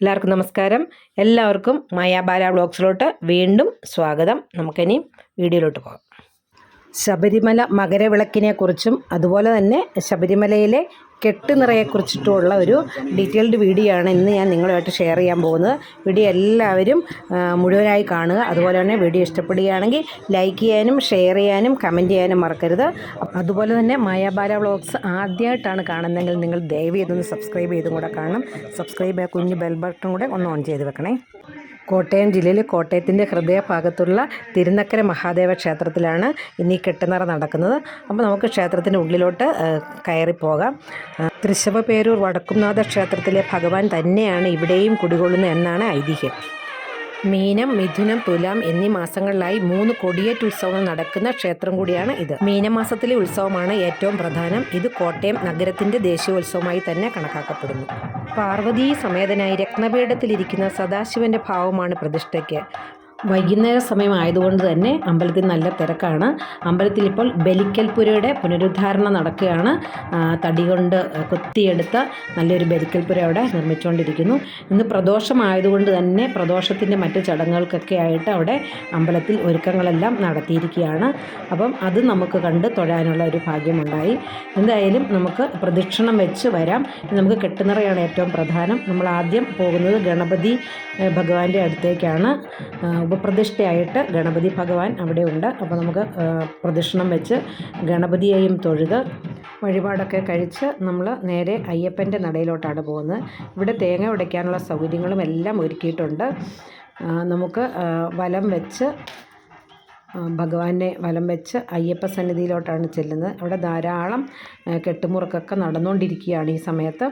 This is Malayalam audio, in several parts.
എല്ലാവർക്കും നമസ്കാരം. എല്ലാവർക്കും മായാബാല ബ്ലോഗ്സിലോട്ട് വീണ്ടും സ്വാഗതം. നമുക്കിനി വീഡിയോയിലോട്ട് പോകാം. ശബരിമല മകരവിളക്കിനെക്കുറിച്ചും അതുപോലെ തന്നെ ശബരിമലയിലെ കെട്ടുനിറയെക്കുറിച്ചിട്ടുള്ള ഒരു ഡീറ്റെയിൽഡ് വീഡിയോ ആണ് ഇന്ന് ഞാൻ നിങ്ങളുമായിട്ട് ഷെയർ ചെയ്യാൻ പോകുന്നത്. വീഡിയോ എല്ലാവരും മുഴുവനായി കാണുക. അതുപോലെ തന്നെ വീഡിയോ ഇഷ്ടപ്പെടുകയാണെങ്കിൽ ലൈക്ക് ചെയ്യാനും ഷെയർ ചെയ്യാനും കമന്റ് ചെയ്യാനും മറക്കരുത്. അതുപോലെ തന്നെ മായാബാല വ്ളോഗ്സ് ആദ്യമായിട്ടാണ് കാണുന്നതെങ്കിൽ നിങ്ങൾ ദയവ് ചെയ്തൊന്ന് സബ്സ്ക്രൈബ് ചെയ്തും കൂടെ കാണണം. സബ്സ്ക്രൈബ് കുഞ്ഞ് ബെൽ ബട്ടൺ കൂടെ ഒന്ന് ഓൺ ചെയ്ത് വെക്കണേ. കോട്ടയം ജില്ലയിൽ കോട്ടയത്തിന്റെ ഹൃദയഭാഗത്തുള്ള തിരുനക്കര മഹാദേവ ക്ഷേത്രത്തിലാണ് ഇനി കെട്ടുനിറ നടക്കുന്നത്. അപ്പോൾ നമുക്ക് ക്ഷേത്രത്തിന്റെ ഉള്ളിലോട്ട് കയറിപ്പോകാം തൃശ്ശവപേരൂർ വടക്കുംനാഥ ക്ഷേത്രത്തിലെ ഭഗവാൻ തന്നെയാണ് ഇവിടെയും കുടികൊള്ളുന്നത് എന്നാണ് ഐതിഹ്യം. മീനം മിഥുനം തുലാം എന്നീ മാസങ്ങളിലായി മൂന്ന് കൊടിയേറ്റ് ഉത്സവങ്ങൾ നടക്കുന്ന ക്ഷേത്രം കൂടിയാണ് ഇത്. മീനമാസത്തിലെ ഉത്സവമാണ് ഏറ്റവും പ്രധാനം. ഇത് കോട്ടയം നഗരത്തിന്റെ ദേശീയോത്സവമായി തന്നെ കണക്കാക്കപ്പെടുന്നു. പാർവതീ സമേതനായി രത്നപീഠത്തിലിരിക്കുന്ന സദാശിവന്റെ ഭാവമാണ് പ്രതിഷ്ഠയ്ക്ക്. വൈകുന്നേര സമയമായതുകൊണ്ട് തന്നെ അമ്പലത്തിൽ നല്ല തിരക്കാണ്. അമ്പലത്തിൽ ഇപ്പോൾ ബലിക്കൽപുരയുടെ പുനരുദ്ധാരണം നടക്കുകയാണ്. തടി കൊണ്ട് കൊത്തിയെടുത്ത നല്ലൊരു ബലിക്കൽപുര അവിടെ നിർമ്മിച്ചുകൊണ്ടിരിക്കുന്നു ഇന്ന് പ്രദോഷമായതുകൊണ്ട് തന്നെ പ്രദോഷത്തിന്റെ മറ്റ് ചടങ്ങുകൾക്കൊക്കെ ആയിട്ട് അവിടെ അമ്പലത്തിൽ ഒരുക്കങ്ങളെല്ലാം നടത്തിയിരിക്കുകയാണ്. അപ്പം അത് നമുക്ക് കണ്ട് തൊഴാനുള്ള ഒരു ഭാഗ്യമുണ്ടായി. എന്തായാലും നമുക്ക് പ്രദക്ഷിണം വെച്ച് വരാം. നമുക്ക് കെട്ടുനിറയാണ് ഏറ്റവും പ്രധാനം. നമ്മൾ ആദ്യം പോകുന്നത് ഗണപതി ഭഗവാന്റെ അടുത്തേക്കാണ്. ആ, ഉപപ്രതിഷ്ഠയായിട്ട് ഗണപതി ഭഗവാൻ അവിടെ ഉണ്ട്. അപ്പോൾ നമുക്ക് പ്രദക്ഷിണം വെച്ച് ഗണപതിയെയും തൊഴുത് വഴിപാടൊക്കെ കഴിച്ച് നമ്മൾ നേരെ അയ്യപ്പന്റെ നടയിലോട്ടാണ് പോകുന്നത്. ഇവിടെ തേങ്ങ ഉടയ്ക്കാനുള്ള സൗകര്യങ്ങളും എല്ലാം ഒരുക്കിയിട്ടുണ്ട്. നമുക്ക് വലം വെച്ച് ഭഗവാനെ വലം വെച്ച് അയ്യപ്പ സന്നിധിയിലോട്ടാണ് ചെല്ലുന്നത്. അവിടെ ധാരാളം കെട്ടുമുറുക്കൊക്കെ നടന്നുകൊണ്ടിരിക്കുകയാണ് ഈ സമയത്ത്.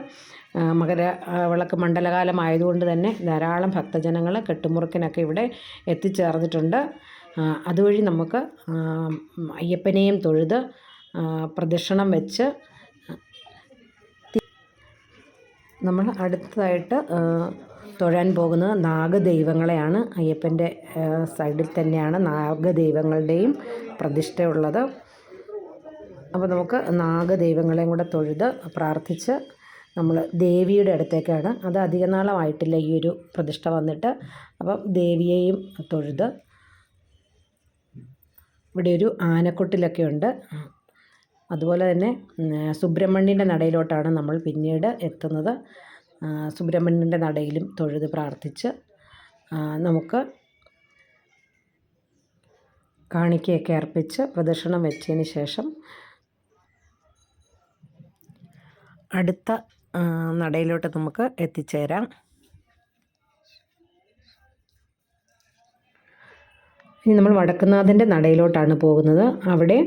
മകര വിളക്ക് മണ്ഡലകാലമായതുകൊണ്ട് തന്നെ ധാരാളം ഭക്തജനങ്ങൾ കെട്ടുമുറുക്കിനൊക്കെ ഇവിടെ എത്തിച്ചേർന്നിട്ടുണ്ട്. അതുവഴി നമുക്ക് അയ്യപ്പനെയും തൊഴുത് പ്രദക്ഷിണം വെച്ച് നമ്മൾ അടുത്തതായിട്ട് തൊഴാൻ പോകുന്നത് നാഗദൈവങ്ങളെയാണ്. അയ്യപ്പന്റെ സൈഡിൽ തന്നെയാണ് നാഗദൈവങ്ങളുടെയും പ്രതിഷ്ഠയുള്ളത്. അപ്പോൾ നമുക്ക് നാഗദൈവങ്ങളെയും കൂടെ തൊഴുത് പ്രാർത്ഥിച്ച് നമ്മൾ ദേവിയുടെ അടുത്തേക്കാണ്. അത് അധിക നാളമായിട്ടില്ല ഈ ഒരു പ്രതിഷ്ഠ വന്നിട്ട്. അപ്പം ദേവിയെയും തൊഴുത്. ഇവിടെ ഒരു ആനക്കൊട്ടിലൊക്കെ ഉണ്ട്. അതുപോലെ തന്നെ സുബ്രഹ്മണ്യന്റെ നടയിലോട്ടാണ് നമ്മൾ പിന്നീട് എത്തുന്നത്. സുബ്രഹ്മണ്യന്റെ നടയിലും തൊഴുത് പ്രാർത്ഥിച്ച് നമുക്ക് കാണിക്കയൊക്കെ അർപ്പിച്ച് പ്രദക്ഷിണം വെച്ചതിന് ശേഷം അടുത്ത നടയിലോട്ട് നമുക്ക് എത്തിച്ചേരാം. ഇനി നമ്മൾ വടക്കുന്നാഥന്റെ നടയിലോട്ടാണ് പോകുന്നത്. അവിടെ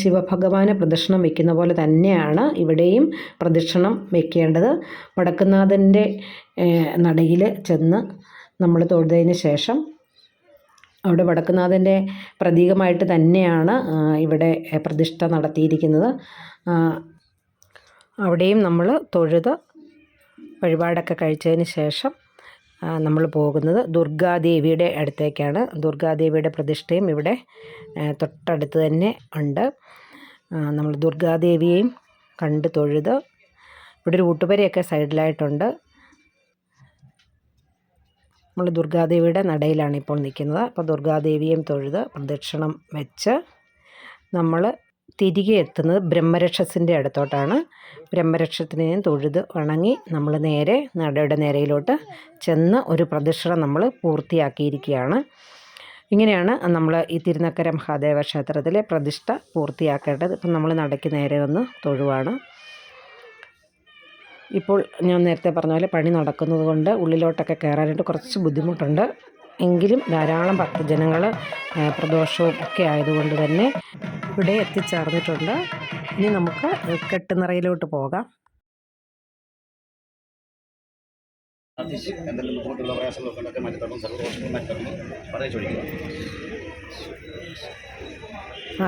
ശിവഭഗവാനെ പ്രദക്ഷിണം വയ്ക്കുന്ന പോലെ തന്നെയാണ് ഇവിടെയും പ്രദക്ഷിണം വയ്ക്കേണ്ടത് വടക്കുന്നാഥന്റെ നടയിൽ ചെന്ന് നമ്മൾ തൊഴുതതിന് ശേഷം അവിടെ വടക്കുന്നാഥന്റെ പ്രതീകമായിട്ട് തന്നെയാണ് ഇവിടെ പ്രതിഷ്ഠ നടത്തിയിരിക്കുന്നത്. അവിടെയും നമ്മൾ തൊഴുത് വഴിപാടൊക്കെ കഴിച്ചതിന് ശേഷം നമ്മൾ പോകുന്നത് ദുർഗാദേവിയുടെ അടുത്തേക്കാണ്. ദുർഗാദേവിയുടെ പ്രതിഷ്ഠയും ഇവിടെ തൊട്ടടുത്ത് തന്നെ ഉണ്ട്. നമ്മൾ ദുർഗാദേവിയെയും കണ്ട് തൊഴുത് ഇവിടെ ഒരു ഊട്ടുപരയൊക്കെ സൈഡിലായിട്ടുണ്ട്. നമ്മൾ ദുർഗാദേവിയുടെ നടയിലാണ് ഇപ്പോൾ നിൽക്കുന്നത്. അപ്പോൾ ദുർഗാദേവിയെയും തൊഴുത് പ്രദക്ഷിണം വെച്ച് നമ്മൾ തിരികെ എത്തുന്നത് ബ്രഹ്മരക്ഷസിന്റെ അടുത്തോട്ടാണ്. ബ്രഹ്മരക്ഷത്തിനെയും തൊഴുത് ഉണങ്ങി നമ്മൾ നേരെ നടയുടെ നേരയിലോട്ട് ചെന്ന് ഒരു പ്രദക്ഷിണം നമ്മൾ പൂർത്തിയാക്കിയിരിക്കുകയാണ്. ഇങ്ങനെയാണ് നമ്മൾ ഈ തിരുനക്കര മഹാദേവ ക്ഷേത്രത്തിലെ പ്രതിഷ്ഠ പൂർത്തിയാക്കേണ്ടത്. ഇപ്പം നമ്മൾ നടയ്ക്ക് നേരെ വന്ന് തൊഴുവാണ്. ഇപ്പോൾ ഞാൻ നേരത്തെ പറഞ്ഞ പോലെ പണി നടക്കുന്നത് കൊണ്ട് ഉള്ളിലോട്ടൊക്കെ കയറാനായിട്ട് കുറച്ച് ബുദ്ധിമുട്ടുണ്ട്. എങ്കിലും ധാരാളം ഭക്തജനങ്ങൾ പ്രദോഷവും ഒക്കെ ആയതുകൊണ്ട് തന്നെ ഇവിടെ എത്തിച്ചേർന്നിട്ടുണ്ട്. ഇനി നമുക്ക് കെട്ടുനിറയിലോട്ട് പോകാം. എന്തെങ്കിലും ബുദ്ധിമുട്ടുള്ള പ്രയാസങ്ങളൊക്കെ മാറ്റിത്തരണം സർവദോഷങ്ങൾ മാറ്റിത്തരണം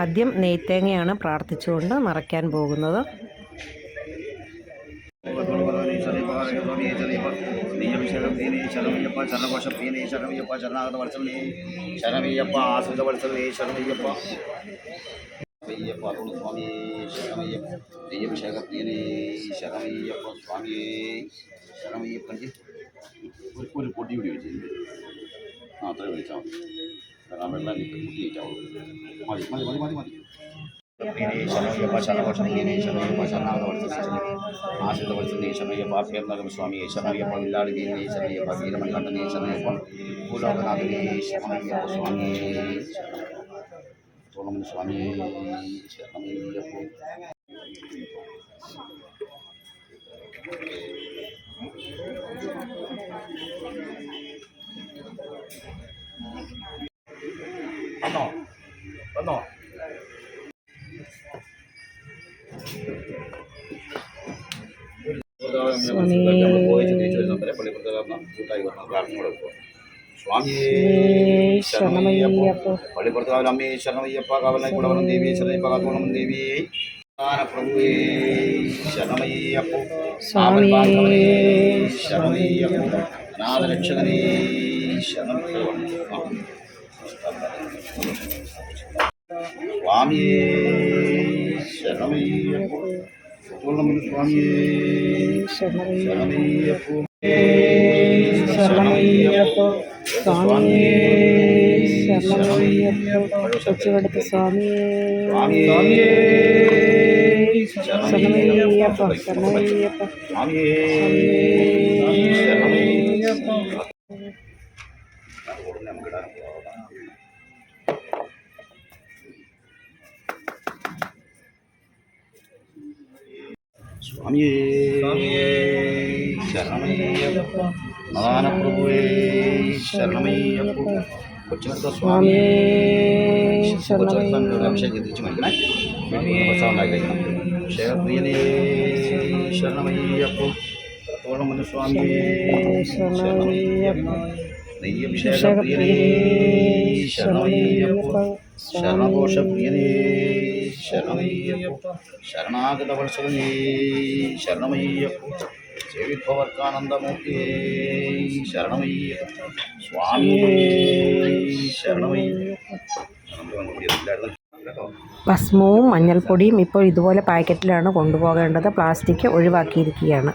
ആദ്യം നെയ്ത്തേങ്ങയാണ് പ്രാർത്ഥിച്ചുകൊണ്ട് നിറയ്ക്കാൻ പോകുന്നത്. ശരണമയ്യപ്പ ശരണകോശപ്രിയനെ ശരണമയ്യപ്പ ശരണാഗത വത്സലനെ ശരണമയ്യപ്പ ആശ്രിത വത്സലനെ ശരണമയ്യപ്പ അയ്യപ്പ അരുൾ സ്വാമിയെ ശരണമയ്യപ്പ ദൈവഭിഷേകപ്രിയനെ ശരണമയ്യപ്പ സ്വാമിയെ ശരണമയ്യപ്പൻ ഒരു ഒരു പൊടി കൂടി വെച്ചിട്ടുണ്ട് ആ അത്രയും ഒഴിച്ചാൽ മതി കാരണം വെള്ളം ഇട്ട് കുട്ടി വെച്ചാൽ മതി മതി മതി മതി മതി ശരണയ്യപ്പ ശരണവർഷണീയനെ ശരണയ്യപ്പ ശരണാഗവർത്തനെ ആശ്രിതവർത്തനെ ശരണയ്യപ്പ പേർന്നകം സ്വാമി ശരണയ്യപ്പ വില്ലാളിനെ ശരണയ്യപ്പ വീരമണികണ്ഠനെ ശരണയ്യപ്പ ഭൂലോകനാഥനെ ശരണയ്യപ്പ സ്വാമി തോളം സ്വാമി ശരണയ്യപ്പ വന്നോ വന്നോ ശരണമയ്യപ്പ. പള്ളിപ്പുറത്ത് അമ്മേ ശരണമയ്യപ്പ കാവലായി കുടവനം ദേവി ശരണയ്യപ്പ കാത്തോളം ദേവി. പ്രഭുവേ ശരണമയ്യപ്പ. സ്വാമി. ശരണമയ്യപ്പ. അനാഥരക്ഷകനേ ശരണമയ്യപ്പ. സ്വാമിയേ ശരണമയ്യപ്പ. പൂർണമുള്ള സ്വാമിയേ ശരണമയ്യപ്പ ശരണമയ്യപ്പ സ്വാമി ശരണമയ്യപ്പ കൊച്ചുകടുത്ത സ്വാമി സ്വാമിയേ ശരണമയ്യപ്പ ശരണമയ്യപ്പ സ്വാമിയേ ശരണമയ്യപ്പ പ്രഭുവേ ശരണമയ്യപ്പ കൊച്ചിനത്തെ സ്വാമിയേ ശരണമയ്യപ്പ അഭിഷേകം തിരിച്ചു മേടിക്കണേ പ്രസാദം ഉണ്ടാക്കി കഴിക്കണം ക്ഷേത്രപ്രിയനേ ശരണമയ്യപ്പ തോളം വന്ന സ്വാമിയേ ശരണമയ്യപ്പ നെയ്യഭിഷേകപ്രിയനേ ശരണാഗത ഭസ്മവും മഞ്ഞൾപ്പൊടിയും ഇപ്പോൾ ഇതുപോലെ പാക്കറ്റിലാണ് കൊണ്ടുപോകേണ്ടത്. പ്ലാസ്റ്റിക് ഒഴിവാക്കിയിരിക്കുകയാണ്.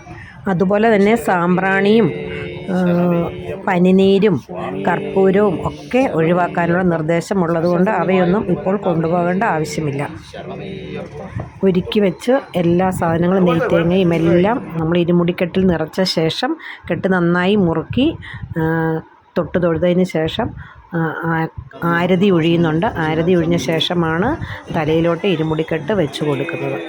അതുപോലെ തന്നെ സാമ്പ്രാണിയും പനിനീരും കർപ്പൂരവും ഒക്കെ ഒഴിവാക്കാനുള്ള നിർദ്ദേശമുള്ളതുകൊണ്ട് അവയൊന്നും ഇപ്പോൾ കൊണ്ടുപോകേണ്ട ആവശ്യമില്ല. ഒരുക്കി വെച്ച് എല്ലാ സാധനങ്ങളും നെയ്ത്തേങ്ങയും എല്ലാം നമ്മൾ ഇരുമുടിക്കെട്ടിൽ നിറച്ച ശേഷം കെട്ട് നന്നായി മുറുക്കി തൊട്ട് തൊഴുതതിന് ശേഷം ആരതി ഒഴിയുന്നുണ്ട് ആരതി ഒഴിഞ്ഞ ശേഷമാണ് തലയിലോട്ട് ഇരുമുടിക്കെട്ട് വെച്ച് കൊടുക്കുന്നത്.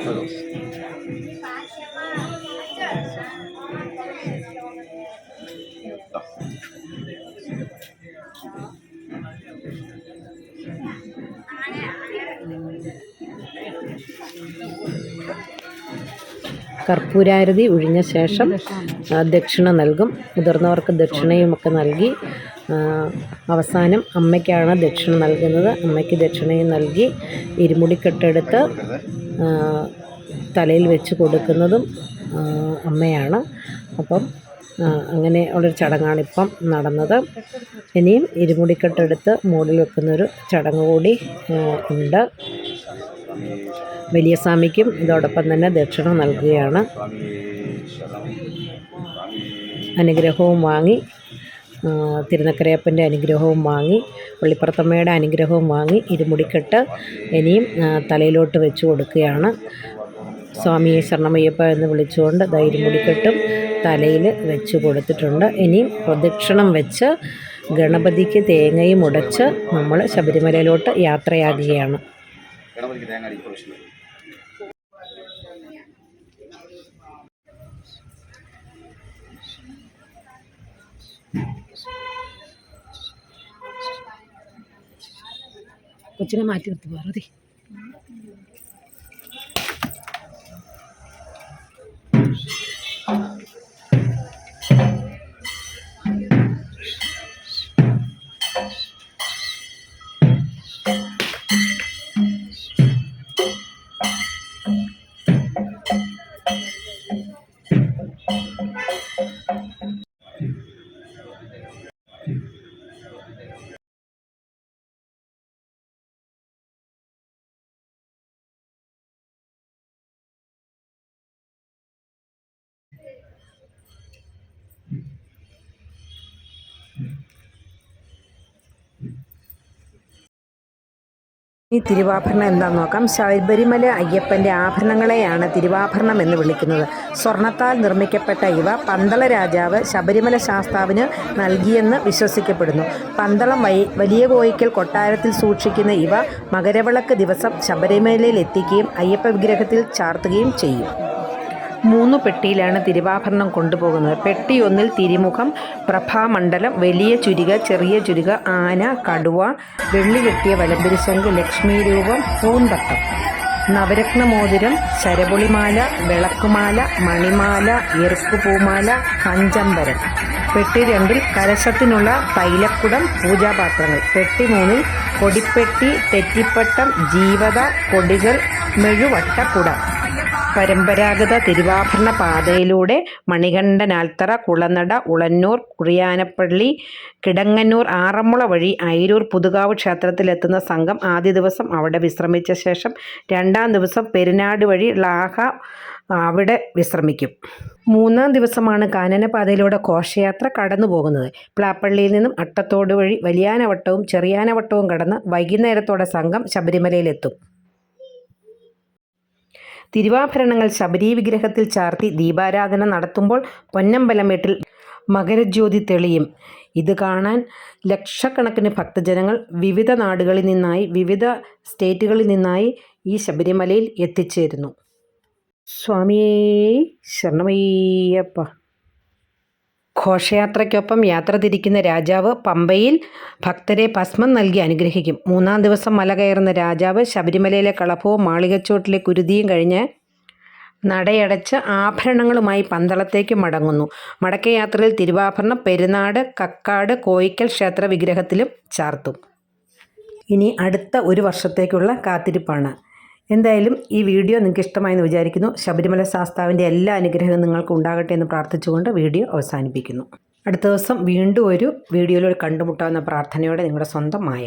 കർപ്പൂരാരതി ഒഴിഞ്ഞ ശേഷം ദക്ഷിണ നൽകും. മുതിർന്നവർക്ക് ദക്ഷിണയുമൊക്കെ നൽകി. അവസാനം അമ്മയ്ക്കാണ് ദക്ഷിണ നൽകുന്നത്. അമ്മയ്ക്ക് ദക്ഷിണയും നൽകി. ഇരുമുടിക്കെട്ടെടുത്ത് തലയിൽ വെച്ച് കൊടുക്കുന്നതും അമ്മയാണ്. അപ്പം അങ്ങനെ ഉള്ളൊരു ചടങ്ങാണ് ഇപ്പം നടന്നത്. ഇനിയും ഇരുമുടിക്കെട്ടെടുത്ത് മൂടിൽ വെക്കുന്നൊരു ചടങ്ങ് കൂടി ഉണ്ട്. വലിയ സ്വാമിക്കും ഇതോടൊപ്പം തന്നെ ദക്ഷിണ നൽകുകയാണ്. അനുഗ്രഹവും വാങ്ങി തിരുനക്കരയപ്പന്റെ അനുഗ്രഹവും വാങ്ങി പള്ളിപ്പുറത്തമ്മയുടെ അനുഗ്രഹവും വാങ്ങി ഇരുമുടിക്കെട്ട് ഇനിയും തലയിലോട്ട് വെച്ച് കൊടുക്കുകയാണ്. സ്വാമിയെ ശരണമയ്യപ്പ എന്ന് വിളിച്ചുകൊണ്ട് ധൈര്യമുടിക്കെട്ടും തലയിൽ വെച്ച് കൊടുത്തിട്ടുണ്ട്. ഇനിയും പ്രദക്ഷിണം വെച്ച് ഗണപതിക്ക് തേങ്ങയും ഉടച്ച് നമ്മൾ ശബരിമലയിലോട്ട് യാത്രയാകുകയാണ്. ഗണപതിക്ക് തേങ്ങ കൊച്ചിനെ മാറ്റി നിർത്തി പാർവതി ഈ തിരുവാഭരണം എന്താണെന്ന് നോക്കാം. ശബരിമല അയ്യപ്പന്റെ ആഭരണങ്ങളെയാണ് തിരുവാഭരണം എന്ന് വിളിക്കുന്നത്. സ്വർണത്താൽ നിർമ്മിക്കപ്പെട്ട ഇവ പന്തള രാജാവ് ശബരിമല ശാസ്താവിന് നൽകിയെന്ന് വിശ്വസിക്കപ്പെടുന്നു. പന്തളം വൈ വലിയ കോയിക്കൽ കൊട്ടാരത്തിൽ സൂക്ഷിക്കുന്ന ഇവ മകരവിളക്ക് ദിവസം ശബരിമലയിൽ എത്തിക്കുകയും അയ്യപ്പ വിഗ്രഹത്തിൽ ചാർത്തുകയും ചെയ്യും. മൂന്ന് പെട്ടിയിലാണ് തിരുവാഭരണം കൊണ്ടുപോകുന്നത്. പെട്ടി ഒന്നിൽ തിരുമുഖം പ്രഭാമണ്ഡലം വലിയ ചുരിക ചെറിയ ചുരിക ആന കടുവ വെള്ളി കെട്ടിയ വലംപിരിശങ്ക് ലക്ഷ്മി രൂപം പൂന്തട്ടം. നവരത്നമോതിരം ശരപുളിമാല വിളക്കുമാല മണിമാല എറുക്കുപൂമാല കഞ്ചമ്പരം. പെട്ടി രണ്ടിൽ കലശത്തിനുള്ള തൈലക്കുടം പൂജാപാത്രങ്ങൾ. പെട്ടി മൂന്നിൽ കൊടിപ്പെട്ടി തെറ്റിപ്പട്ടം ജീവത കൊടികൾ മെഴുവട്ടക്കുടം. പരമ്പരാഗത തിരുവാഭരണ പാതയിലൂടെ മണികണ്ഠനാൽത്തറ കുളനട ഉളന്നൂർ കുറിയാനപ്പള്ളി കിടങ്ങന്നൂർ ആറന്മുള വഴി അയിരൂർ പുതുകാവ് ക്ഷേത്രത്തിലെത്തുന്ന സംഘം ആദ്യ ദിവസം അവിടെ വിശ്രമിച്ച ശേഷം രണ്ടാം ദിവസം പെരുനാട് വഴി ലാഹ അവിടെ വിശ്രമിക്കും. മൂന്നാം ദിവസമാണ് കാനനപാതയിലൂടെ ഘോഷയാത്ര കടന്നു പോകുന്നത് പ്ലാപ്പള്ളിയിൽ നിന്നും അട്ടത്തോട് വഴി വലിയാനവട്ടവും ചെറിയാനവട്ടവും കടന്ന് വൈകുന്നേരത്തോടെ സംഘം ശബരിമലയിലെത്തും. തിരുവാഭരണങ്ങൾ ശബരി വിഗ്രഹത്തിൽ ചാർത്തി ദീപാരാധന നടത്തുമ്പോൾ പൊന്നമ്പലമേട്ടിൽ മകരജ്യോതി തെളിയും. ഇത് കാണാൻ ലക്ഷക്കണക്കിന് ഭക്തജനങ്ങൾ വിവിധ നാടുകളിൽ നിന്നായി വിവിധ സ്റ്റേറ്റുകളിൽ നിന്നായി ഈ ശബരിമലയിൽ എത്തിച്ചേരുന്നു. സ്വാമിയേ ശരണമയ്യപ്പ. ഘോഷയാത്രയ്ക്കൊപ്പം യാത്ര തിരിക്കുന്ന രാജാവ് പമ്പയിൽ ഭക്തരെ ഭസ്മം നൽകി അനുഗ്രഹിക്കും. മൂന്നാം ദിവസം മല കയറുന്ന രാജാവ് ശബരിമലയിലെ കളഭവും മാളികച്ചോട്ടിലെ കുരുതിയും കഴിഞ്ഞ് നടയടച്ച് ആഭരണങ്ങളുമായി പന്തളത്തേക്ക് മടങ്ങുന്നു. മടക്കയാത്രയിൽ തിരുവാഭരണം പെരുന്നാട് കക്കാട് കോയിക്കൽ ക്ഷേത്ര വിഗ്രഹത്തിലും ചാർത്തും. ഇനി അടുത്ത ഒരു വർഷത്തേക്കുള്ള കാത്തിരിപ്പാണ്. എന്തായാലും ഈ വീഡിയോ നിങ്ങൾക്ക് ഇഷ്ടമായെന്ന് വിചാരിക്കുന്നു. ശബരിമല ശാസ്താവിന്റെ എല്ലാ അനുഗ്രഹവും നിങ്ങൾക്ക് ഉണ്ടാകട്ടെ എന്ന് പ്രാർത്ഥിച്ചുകൊണ്ട് വീഡിയോ അവസാനിപ്പിക്കുന്നു. അടുത്ത ദിവസം വീണ്ടും ഒരു വീഡിയോയിൽ കണ്ടുമുട്ടാവുന്ന പ്രാർത്ഥനയോടെ നിങ്ങളുടെ സ്വന്തം മായ